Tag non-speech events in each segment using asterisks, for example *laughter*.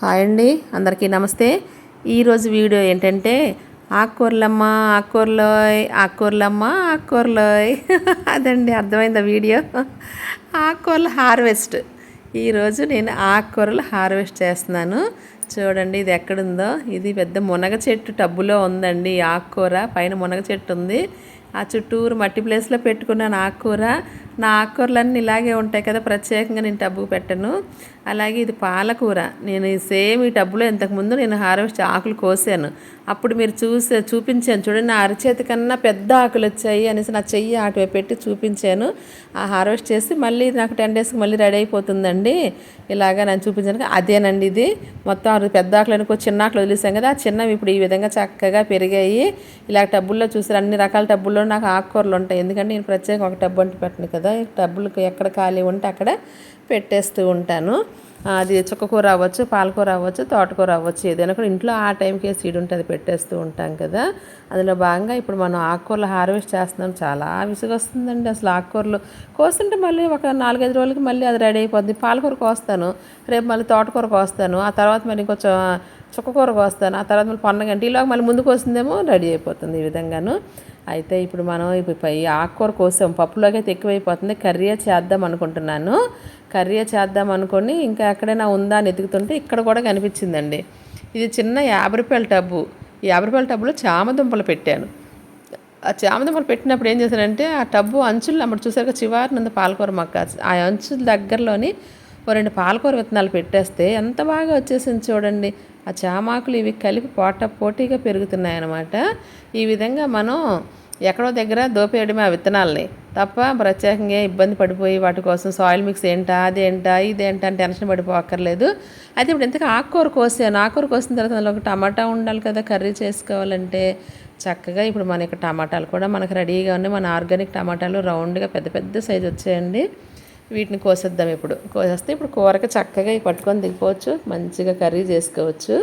Hi అండి అందరికీ నమస్తే. ఈరోజు వీడియో ఏంటంటే ఆకుకూరలమ్మ ఆకుకూరలోయ్ ఆకుకూరలమ్మ ఆకుకూరలోయ్. *laughs* అదండి అర్థమైందా వీడియో? ఆకుకూరల హార్వెస్ట్. ఈరోజు నేను ఆకుకూరలు హార్వెస్ట్ చేస్తున్నాను. చూడండి ఇది ఎక్కడుందో? ఇది పెద్ద మునగ చెట్టు టబ్బులో ఉందండి ఆకుకూర. పైన మునగ చెట్టు ఉంది. ఆ చుట్టూరు మట్టి ప్లేస్లో పెట్టుకున్నాను ఆకుకూర నా ఆకుకూరలన్నీ ఇలాగే ఉంటాయి కదా ప్రత్యేకంగా నేను టబ్బుకు పెట్టను. అలాగే ఇది పాలకూర. నేను ఈ సేమ్ ఈ టబ్బులో ఇంతకుముందు నేను హార్వెస్ట్ ఆకులు కోసాను. అప్పుడు మీరు చూసే చూపించాను చూడండి నా అరచేతి కన్నా పెద్ద ఆకులు వచ్చాయి అనేసి నా చెయ్యి ఆటవే పెట్టి చూపించాను. ఆ హార్వెస్ట్ చేసి మళ్ళీ నాకు టెన్ డేస్కి మళ్ళీ రెడీ అయిపోతుందండి. ఇలాగా నేను చూపించాను అదేనండి ఇది. మొత్తం ఆరు పెద్ద ఆకులు అనుకో చిన్న ఆకులు వదిలేసాం కదా ఆ చిన్నవి ఇప్పుడు ఈ విధంగా చక్కగా పెరిగాయి. ఇలా టబ్బుల్లో చూసారు అన్ని రకాల టబ్బుల్లో నాకు ఆకుకూరలు ఉంటాయి. ఎందుకంటే నేను ప్రత్యేక ఒక టబ్బు అంటూ పెట్టను కదా. టబ్బులకు ఎక్కడ ఖాళీ ఉంటే అక్కడ పెట్టేస్తూ ఉంటాను. అది చుక్కకూర అవ్వచ్చు పాలకూర అవ్వచ్చు తోటకూర అవ్వచ్చు ఏదైనా కూడా. ఇంట్లో ఆ టైంకే సీడ్ ఉంటుంది పెట్టేస్తూ ఉంటాం కదా. అందులో భాగంగా ఇప్పుడు మనం ఆకుకూరలు హార్వెస్ట్ చేస్తున్నాం. చాలా విసుగు వస్తుందండి అసలు ఆకుకూరలు. కోస్తుంటే మళ్ళీ ఒక నాలుగైదు రోజులకి మళ్ళీ అది రెడీ అయిపోద్ది. పాలకూర కోస్తాను. రేపు మళ్ళీ తోటకూర కోస్తాను. ఆ తర్వాత మళ్ళీ కొంచెం చుక్కకూర కోస్తాను. ఆ తర్వాత మళ్ళీ పొన్నగంట ఈలోగా మళ్ళీ ముందుకు వస్తుందేమో రెడీ అయిపోతుంది ఈ విధంగాను. అయితే ఇప్పుడు మనం ఇప్పుడు ఈ ఆకుకూర కోసం. పప్పులోకి అయితే ఎక్కువైపోతుంది. కర్రీ చేద్దాం అనుకుంటున్నాను. కర్రీ చేద్దాం అనుకొని ఇంకా ఎక్కడైనా ఉందా అని ఎతుకుతుంటే ఇక్కడ కూడా కనిపించిందండి. ఇది చిన్న యాభై రూపాయల టబ్బు. ఈ యాభై రూపాయల టబ్బులో చామదుంపలు పెట్టాను. ఆ చామదుంపలు పెట్టినప్పుడు ఏం చేశానంటే ఆ టబ్బు అంచులు అప్పుడు చూసాక చివారినంత పాలకూర మొక్క. ఆ అంచుల దగ్గరలోని ఓ రెండు పాలకూర విత్తనాలు పెట్టేస్తే ఎంత బాగా వచ్చేసింది చూడండి. ఆ చామాకులు ఇవి కలిపి పోట పోటీగా పెరుగుతున్నాయి అన్నమాట ఈ విధంగా మనం ఎక్కడో దగ్గర దోపేయడమే ఆ విత్తనాలని. తప్ప ప్రత్యేకంగా ఇబ్బంది పడిపోయి వాటి కోసం సాయిల్ మిక్స్ ఏంటా అదేంటా ఇదేంటా అని టెన్షన్ పడిపోక్కర్లేదు అయితే ఇప్పుడు ఇంతకు ఆకుకూర కోసాను. ఆకుకూర కోసిన తర్వాత అందులో ఒక టమాటా ఉండాలి కదా కర్రీ చేసుకోవాలంటే. చక్కగా ఇప్పుడు మనకి టమాటాలు కూడా మనకు రెడీగా ఉన్నాయి. మన ఆర్గానిక్ టమాటాలు రౌండ్గా పెద్ద పెద్ద సైజు వచ్చాయండి. వీటిని కోసేద్దాం ఇప్పుడు. కోసేస్తే ఇప్పుడు కూరకి చక్కగా ఇవి పట్టుకొని దిగిపోవచ్చు. మంచిగా కర్రీ చేసుకోవచ్చు.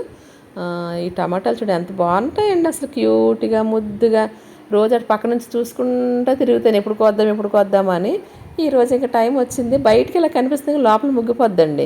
ఈ టమాటాలు చూడ ఎంత బాగుంటాయండి అసలు క్యూట్గా ముద్దుగా. రోజు అటు పక్క నుంచి చూసుకుంటూ తిరుగుతాను. ఎప్పుడు కోద్దాం ఎప్పుడు కోద్దామా అని. ఈ రోజు ఇంకా టైం వచ్చింది. బయటికి ఇలా కనిపిస్తుంది లోపల ముగ్గిపోద్దండి.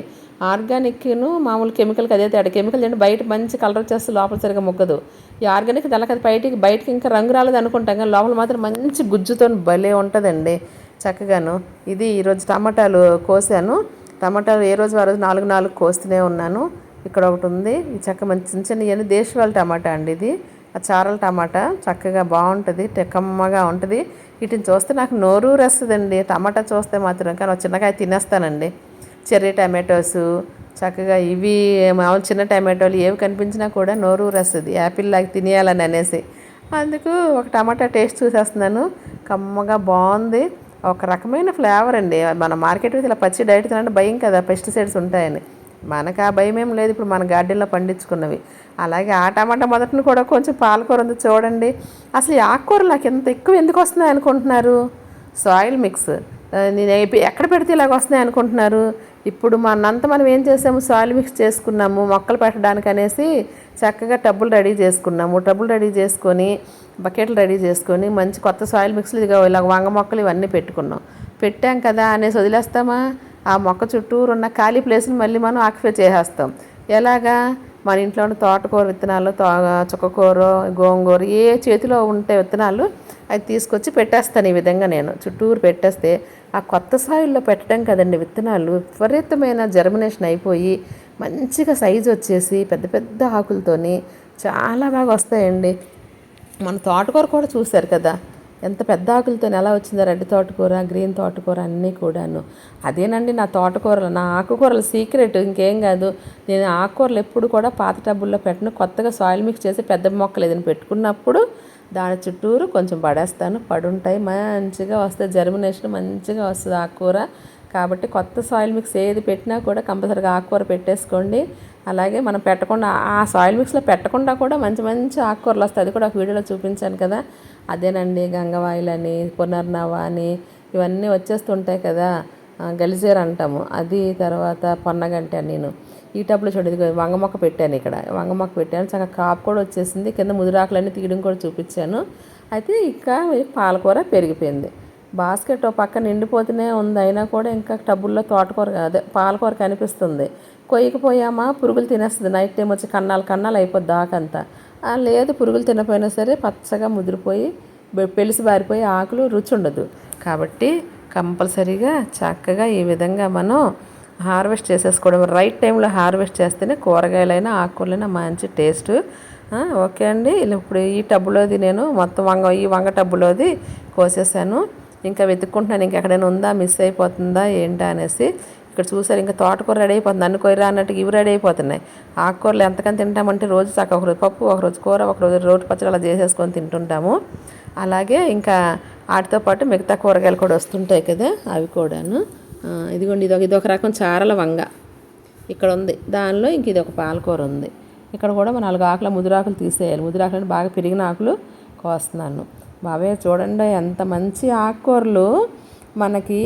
ఆర్గానిక్ను మామూలు కెమికల్కి అదే తేడా. కెమికల్ అంటే బయట మంచి కలర్ వచ్చేస్తే లోపల సరిగా ముగ్గదు. ఈ ఆర్గానిక్ తెల్లకది బయటికి బయటకి ఇంకా రంగు రాలేదు అనుకుంటాం కానీ లోపల మాత్రం మంచి గుజ్జుతో భలే ఉంటుందండి. చక్కగాను. ఇది ఈరోజు టమాటాలు కోసాను. టమాటాలు ఏ రోజు ఆ రోజు నాలుగు నాలుగు కోస్తూనే ఉన్నాను. ఇక్కడ ఒకటి ఉంది. ఈ చక్క మంచి చిన్న చిన్న ఇవన్నీ దేశవాళ టమాటా అండి ఇది. ఆ చారల టమాటా చక్కగా బాగుంటుంది. టెక్కమ్మగా ఉంటుంది. వీటిని చూస్తే నాకు నోరు రస్తుందండి. టమాటా చూస్తే మాత్రం కానీ చిన్నకాయ తినేస్తానండి. చెర్రీ టమాటోస్ చక్కగా ఇవి మామూలు చిన్న టమాటోలు ఏవి కనిపించినా కూడా నోరు రస్తుంది. యాపిల్ లాగా తినేయాలని అనేసి. అందుకు ఒక టమాటా టేస్ట్ చూసేస్తున్నాను. కమ్మగా బాగుంది. ఒక రకమైన ఫ్లేవర్ అండి. మన మార్కెట్ ఇలా పచ్చి డైట్ తినంటే భయం కదా పెస్టిసైడ్స్ ఉంటాయని. మనకు ఆ భయం ఏం లేదు ఇప్పుడు మన గార్డెన్లో పండించుకున్నవి. అలాగే ఆ టమాటా మొదటిని కూడా కొంచెం పాలకూర ఉంది చూడండి. అసలు ఈ ఆకుకూరలు నాకు ఎంత ఎక్కువ ఎందుకు వస్తున్నాయి అనుకుంటున్నారు? Soil mix. నేను ఎక్కడ పెడితే ఇలాగ వస్తున్నాయి అనుకుంటున్నారు? ఇప్పుడు మనంతా మనం ఏం చేసాము? సాయిల్ మిక్స్ చేసుకున్నాము మొక్కలు పెట్టడానికి అనేసి చక్కగా టబ్బులు రెడీ చేసుకున్నాము. టబ్బులు రెడీ చేసుకొని బకెట్లు రెడీ చేసుకొని మంచి కొత్త సాయిల్ మిక్స్లు ఇదిగో ఇలా వంగ మొక్కలు ఇవన్నీ పెట్టుకున్నాం. పెట్టాం కదా అనేసి వదిలేస్తామా? ఆ మొక్క చుట్టూరు ఉన్న ఖాళీ ప్లేస్ని మళ్ళీ మనం ఆక్యుపై చేసేస్తాం. ఎలాగా? మన ఇంట్లో ఉన్న తోటకూర విత్తనాలు తో చుక్కకూర గోంగూర ఏ చేతిలో ఉంటే విత్తనాలు అవి తీసుకొచ్చి పెట్టేస్తాను ఈ విధంగా నేను. చుట్టూరు పెట్టేస్తే ఆ కొత్త సాయిల్లో పెట్టడం కదండి విత్తనాలు. విపరీతమైన జర్మినేషన్ అయిపోయి మంచిగా సైజు వచ్చేసి పెద్ద పెద్ద ఆకులతోని చాలా బాగా వస్తాయండి. మన తోటకూర కూడా చూశారు కదా. ఎంత పెద్ద ఆకులతో ఎలా వచ్చిందో రెడ్ తోటకూర గ్రీన్ తోటకూర అన్నీ కూడాను. అదేనండి నా తోటకూరలు నా ఆకుకూరల సీక్రెట్ ఇంకేం కాదు. నేను ఆకుకూరలు ఎప్పుడు కూడా పాత టబ్బుల్లో పెట్టను. కొత్తగా సాయిల్ మిక్స్ చేసి పెద్ద మొక్కలు ఏదైనా పెట్టుకున్నప్పుడు దాని చుట్టూరు కొంచెం పడేస్తాను. పడుంటాయి. మంచిగా వస్తుంది జర్మినేషన్ మంచిగా వస్తుంది ఆకుకూర కాబట్టి కొత్త సాయిల్ మిక్స్ ఏది పెట్టినా కూడా కంపల్సరీగా ఆకుకూర పెట్టేసుకోండి. అలాగే మనం పెట్టకుండా ఆ సాయిల్ మిక్స్లో పెట్టకుండా కూడా మంచి మంచి ఆకుకూరలు వస్తాయి. అది కూడా ఒక వీడియోలో చూపించాను కదా. అదేనండి గంగవాయిల్ అని పునర్నవ అని ఇవన్నీ వచ్చేస్తుంటాయి కదా. గలిజేర్ గలిజేరు అంటాము. అది తర్వాత పొన్నగంటే నేను. ఈ టబ్లో చూడండి వంగ మొక్క పెట్టాను ఇక్కడ. వంగ మొక్క పెట్టాను. చక్కగా కాపు కూడా వచ్చేసింది. కింద ముదిరాకులన్నీ తీయడం కూడా చూపించాను. అయితే ఇంకా పాలకూర పెరిగిపోయింది. బాస్కెట్ పక్క నిండిపోతూనే ఉంది. అయినా కూడా ఇంకా టబ్బుల్లో తోటకూర అదే పాలకూర కనిపిస్తుంది. కొయ్యకపోయామా? పురుగులు తినేస్తుంది. నైట్ టైం వచ్చి కన్నాలు కన్నాలు అయిపోద్ది దాకంతా లేదు పురుగులు తినపోయినా సరే పచ్చగా ముదిరిపోయి పెలిసి బారిపోయి ఆకులు రుచి ఉండదు. కాబట్టి కంపల్సరీగా చక్కగా ఈ విధంగా మనం హార్వెస్ట్ చేసేసుకోవడం. రైట్ టైంలో హార్వెస్ట్ చేస్తేనే కూరగాయలైనా ఆకుకూరలైనా మంచి టేస్ట్. ఓకే అండి. ఇప్పుడు ఈ టబ్బులోది నేను మొత్తం వంగ ఈ వంగ టబ్బులోది కోసేసాను. ఇంకా వెతుక్కుంటున్నాను. ఇంకా ఎక్కడైనా ఉందా? మిస్ అయిపోతుందా? ఏంటా? అనేసి. ఇక్కడ చూసారు ఇంకా తోటకూర రెడీ అయిపోతుంది. అన్ని కూర అన్నట్టు ఇవి రెడీ అయిపోతున్నాయి. ఆకుకూరలు ఎంతకని తింటామంటే రోజు చక్క ఒకరోజు పప్పు ఒకరోజు కూర ఒకరోజు రోటి పచ్చడి అలా చేసేసుకొని తింటుంటాము. అలాగే ఇంకా వాటితో పాటు మిగతా కూరగాయలు కూడా వస్తుంటాయి కదా అవి కూడాను. ఇదిగోండి ఇది ఒక రకం చారల వంగ. ఇక్కడ ఉంది. దానిలో ఇంక ఇది ఒక పాలకూర ఉంది. ఇక్కడ కూడా మన నాలుగు ఆకుల ముదిరాకులు తీసేయాలి. ముదిరాకులు అంటే బాగా పెరిగిన ఆకులు కోస్తున్నాను. బాబాయ్ చూడండి ఎంత మంచి ఆకుకూరలు మనకి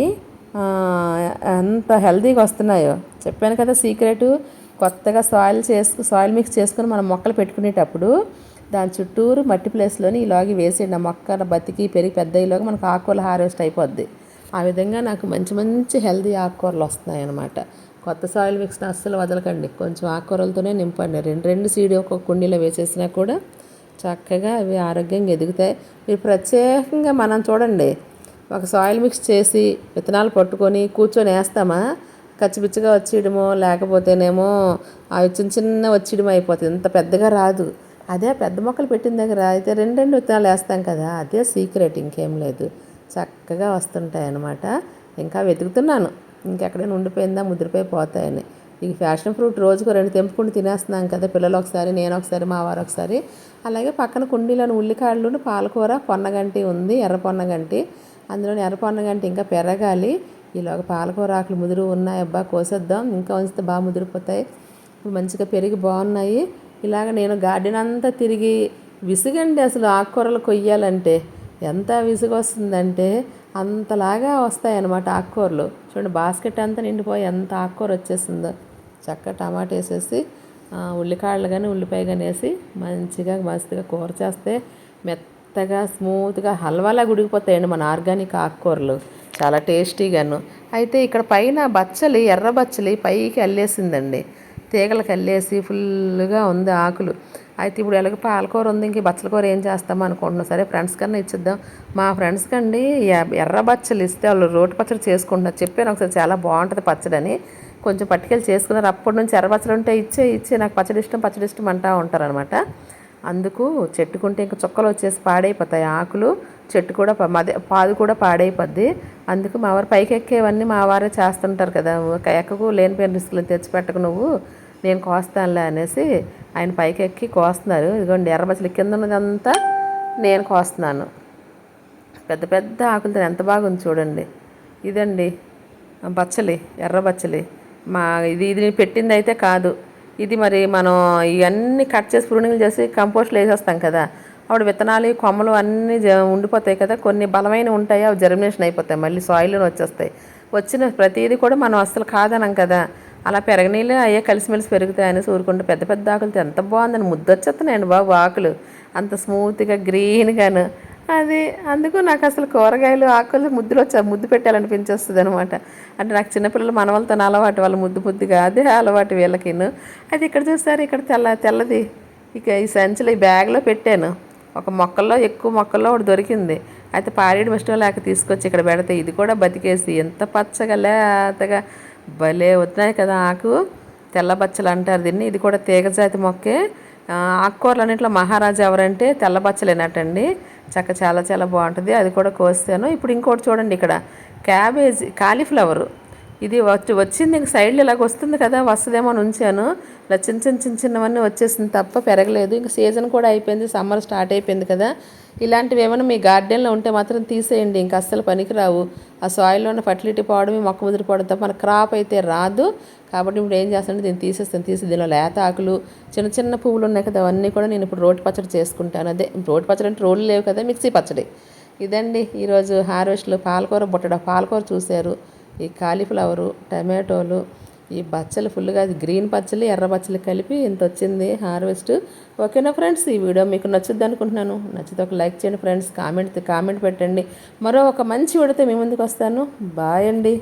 ఎంత హెల్తీగా వస్తున్నాయో. చెప్పాను కదా సీక్రెట్ కొత్తగా సాయిల్ చేసుకు సాయిల్ మిక్స్ చేసుకుని మనం మొక్కలు పెట్టుకునేటప్పుడు దాని చుట్టూరు మట్టి ప్లేస్లోని ఇలాగే వేసేయండి. ఆ మొక్క బతికి పెరిగి పెద్ద ఇలాగా మనకు ఆకుకూరలు హార్వెస్ట్ అయిపోద్ది. ఆ విధంగా నాకు మంచి మంచి హెల్తీ ఆకుకూరలు వస్తున్నాయి అన్నమాట కొత్త సాయిల్ మిక్స్ని అస్సలు వదలకండి. కొంచెం ఆకుకూరలతోనే నింపండి. రెండు రెండు సీడ్ ఒక కుండీలో వేసేసినా కూడా చక్కగా అవి ఆరోగ్యంగా ఎదుగుతాయి. మీరు ప్రత్యేకంగా మనం చూడండి. ఒక సాయిల్ మిక్స్ చేసి విత్తనాలు పట్టుకొని కూర్చొని వేస్తామా? కచ్చిపిచ్చిగా వచ్చేయడమో లేకపోతేనేమో అవి చిన్న చిన్న వచ్చేయడం అయిపోతుంది ఇంత పెద్దగా రాదు. అదే పెద్ద మొక్కలు పెట్టిన దగ్గర అయితే రెండు రెండు విత్తనాలు వేస్తాం కదా అదే సీక్రెట్ ఇంకేం లేదు. చక్కగా వస్తుంటాయి అన్నమాట ఇంకా వెతుకుతున్నాను. ఇంకెక్కడైనా ఉండిపోయిందా? ముద్రపోయి పోతాయని. ఈ ఫ్యాషన్ ఫ్రూట్ రోజుకు రెండు తెంపుకుంటూ తినేస్తున్నాం కదా పిల్లలు ఒకసారి నేను ఒకసారి మా వారు ఒకసారి. అలాగే పక్కన కుండీలోని ఉల్లికాళ్ళు పాలకూర పొన్నగంటి ఉంది ఎర్ర పొన్నగంటి. అందులోని ఎర్ర పొన్నగంటి ఇంకా పెరగాలి. ఈలోగా పాలకూర ఆకులు ముదురు ఉన్నాయి. అబ్బా కోసేద్దాం. ఇంకా ఉంచితే బాగా ముదిరిపోతాయి. ఇప్పుడు మంచిగా పెరిగి బాగున్నాయి. ఇలాగ నేను గార్డెన్ అంతా తిరిగి విసుగండి అసలు ఆకుకూరలు కొయ్యాలంటే. ఎంత విసుగొస్తుందంటే అంతలాగా వస్తాయన్నమాట ఆకుకూరలు. చూడండి బాస్కెట్ అంతా నిండిపోయి ఎంత ఆకుకూర వచ్చేసిందో చక్క టమాటా వేసేసి ఉల్లికాయలు కానీ ఉల్లిపాయ కానీ వేసి మంచిగా మస్తుగా కూర చేస్తే మెత్తగా స్మూత్గా హల్వాలా గుడిగిపోతాయండి మన ఆర్గానిక్ ఆకుకూరలు. చాలా టేస్టీగాను. అయితే ఇక్కడ పైన బచ్చలి ఎర్ర బచ్చలి పైకి అల్లేసిందండి. తీగలు అల్లేసి ఫుల్గా ఉంది ఆకులు. అయితే ఇప్పుడు ఎలాగ పాలకూర ఉంది ఇంక బచ్చలకూర బచ్చల కూర ఏం చేస్తాం అనుకుంటున్నాం. సరే ఫ్రెండ్స్ కన్నా ఇచ్చిద్దాం. మా ఫ్రెండ్స్ కండి ఎ- ఎర్ర బచ్చలు ఇస్తే వాళ్ళు రోటి పచ్చడి చేసుకుంటున్నారు. చెప్పాను ఒకసారి చాలా బాగుంటుంది పచ్చడి అని కొంచెం పట్టుకెళ్ళి చేసుకున్నారు. అప్పటి నుంచి ఎర్ర పచ్చడి ఉంటే ఇచ్చే ఇచ్చే నాకు పచ్చడి ఇష్టం పచ్చడి ఇష్టం అంటూ ఉంటారనమాట అందుకు చెట్టుకుంటే ఇంకా చుక్కలు వచ్చేసి పాడైపోతాయి ఆకులు. చెట్టు కూడా మదే పాదు కూడా పాడైపోద్ది. అందుకు మా వారు పైకి ఎక్కేవన్నీ మా వారే చేస్తుంటారు కదా. ఒక ఎక్కకు లేనిపోయిన రిస్కులు తెచ్చిపెట్టకు నువ్వు. నేను కోస్తానులే అనేసి ఆయన పైకి ఎక్కి కోస్తున్నారు. ఇదిగోండి ఎర్రబచ్చలు కింద ఉన్నదంతా నేను కోస్తున్నాను. పెద్ద పెద్ద ఆకులతో ఎంత బాగుంది చూడండి. ఇదండి బచ్చలి ఎర్ర బచ్చలి మా ఇది ఇది పెట్టింది అయితే కాదు. ఇది మరి మనం ఇవన్నీ కట్ చేసి ప్రూనింగ్లు చేసి కంపోస్ట్లో వేసేస్తాం కదా. అప్పుడు విత్తనాలు కొమ్మలు అన్నీ జ- ఉండిపోతాయి కదా. కొన్ని బలమైన ఉంటాయి అవి జర్మినేషన్ అయిపోతాయి. మళ్ళీ సాయిల్లో వచ్చేస్తాయి. వచ్చిన ప్రతిదీ కూడా మనం అస్సలు కాదనం కదా. అలా పెరగనీళ్ళు అయ్యే కలిసిమెలిసి పెరుగుతాయని ఊరుకుంటే పెద్ద పెద్ద ఆకులు ఎంత బాగుందని ముద్దొచ్చేస్తున్నాయండి బాబు ఆకులు. అంత స్మూత్గా గ్రీన్గాను. అది అందుకు నాకు అసలు కూరగాయలు ఆకులు ముద్దులు వచ్చా ముద్దు పెట్టాలనిపించేస్తుంది అనమాట అంటే నాకు చిన్నపిల్లలు మనవలతో అలవాటు వాళ్ళు ముద్దు ముద్దుగా అదే అలవాటు వీళ్ళకిను. అది ఇక్కడ చూస్తారు ఇక్కడ తెల్ల తెల్లది. ఇక ఈ సంచిలో ఈ బ్యాగ్లో పెట్టాను. ఒక మొక్కల్లో ఎక్కువ మొక్కల్లో ఒకటి దొరికింది. అయితే పారేడు ఇష్టం లేక తీసుకొచ్చి ఇక్కడ పెడితే ఇది కూడా బతికేసి ఎంత పచ్చగా లేతగా భలే వస్తున్నాయి కదా ఆకు. తెల్ల బచ్చలు అంటారు దీన్ని. ఇది కూడా తీగజాతి మొక్కే. ఆకుకూరలు అన్నింటిలో మహారాజా ఎవరంటే తెల్లబచ్చలేనటండి చక్క చాలా చాలా బాగుంటుంది. అది కూడా కోస్తాను. ఇప్పుడు ఇంకోటి చూడండి ఇక్కడ. Cabbage cauliflower. ఇది వచ్చి వచ్చింది ఇంక సైడ్లో ఇలాగ వస్తుంది కదా వస్తుందేమో అని ఉంచాను. ఇలా చిన్న చిన్న చిన్న చిన్నవన్నీ వచ్చేసింది తప్ప పెరగలేదు. ఇంక సీజన్ కూడా అయిపోయింది సమ్మర్ స్టార్ట్ అయిపోయింది కదా. ఇలాంటివి ఏమైనా మీ గార్డెన్లో ఉంటే మాత్రం తీసేయండి ఇంక అస్సలు పనికిరావు. ఆ సాయిల్లో ఉన్న ఫర్టిలిటీ పోవడం మొక్క ముదిరిపోవడం తప్ప మన క్రాప్ అయితే రాదు. కాబట్టి ఇప్పుడు ఏం చేస్తానంటే దీన్ని తీసేస్తాను తీసి దీనిలో లేత ఆకులు చిన్న చిన్న పువ్వులు ఉన్నాయి కదా అవన్నీ కూడా నేను ఇప్పుడు రోటి పచ్చడి చేసుకుంటాను. అదే రోటి పచ్చడి అంటే రోళ్ళు లేవు కదా మిక్సీ పచ్చడి. ఇదండి ఈరోజు హార్వెస్ట్లో పాలకూర బుట్టడ. పాలకూర చూశారు. ఈ కాలీఫ్లవరు టమాటోలు ఈ బచ్చలు ఫుల్గా గ్రీన్ పచ్చలు ఎర్ర పచ్చలు కలిపి ఇంత వచ్చింది హార్వెస్ట్. ఓకేనా ఫ్రెండ్స్? ఈ వీడియో మీకు నచ్చుద్ది అనుకుంటున్నాను. నచ్చితే ఒక లైక్ చేయండి ఫ్రెండ్స్. కామెంట్ కామెంట్ పెట్టండి. మరో ఒక మంచి వీడితే మీ ముందుకు వస్తాను. బాయ్ అండి.